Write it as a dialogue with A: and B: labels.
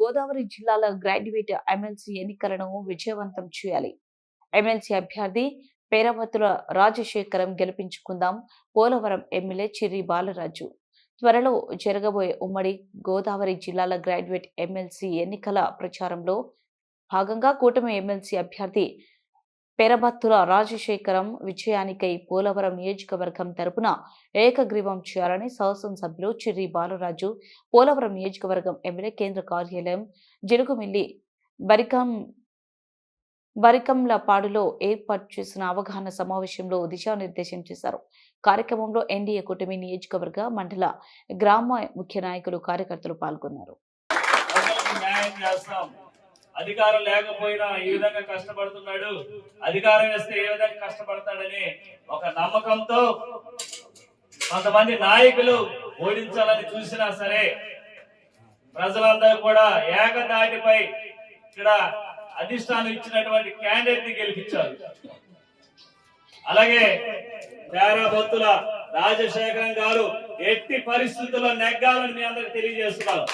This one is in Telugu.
A: గోదావరి జిల్లాల గ్రాడ్యుయేట్ ఎమ్మెల్సీ ఎన్నికలను విజయవంతం చేయాలి. ఎమ్మెల్సీ అభ్యర్థి పేరవతుల రాజశేఖరం గెలిపించుకుందాం. పోలవరం ఎమ్మెల్యే చిర్రి బాలరాజు. త్వరలో జరగబోయే ఉమ్మడి గోదావరి జిల్లాల గ్రాడ్యుయేట్ ఎమ్మెల్సీ ఎన్నికల ప్రచారంలో భాగంగా కూటమి ఎమ్మెల్సీ అభ్యర్థి పెరబత్తుల రాజశేఖరం విజయానికై పోలవరం నియోజకవర్గం తరపున ఏకగ్రీవం చేయాలని శాసనసభ్యులు చిర్రి బాలరాజు పోలవరం నియోజకవర్గం ఎమ్మెల్యే కేంద్ర కార్యాలయం జరుగుమిల్లి బరికం బరికంలపాడులో ఏర్పాటు చేసిన అవగాహన సమావేశంలో దిశానిర్దేశం చేశారు. కార్యక్రమంలో ఎన్డీఏ కూటమి నియోజకవర్గ మండల గ్రామ ముఖ్య నాయకులు కార్యకర్తలు పాల్గొన్నారు.
B: అధికారం లేకపోయినా ఈ విధంగా కష్టపడుతున్నాడు. అధికారం వేస్తే ఏ విధంగా కష్టపడతాడని ఒక నమ్మకంతో కొంతమంది నాయకులు ఓడించాలని చూసినా సరే ప్రజలందరూ కూడా ఏకదాటిపై ఇక్కడ అధిష్టానం ఇచ్చినటువంటి క్యాండిడేట్ని గెలిపించారు. అలాగే తేరాబొత్తుల రాజశేఖరం గారు ఎట్టి పరిస్థితుల్లో నెగ్గాలని మీ అందరికి తెలియజేస్తున్నారు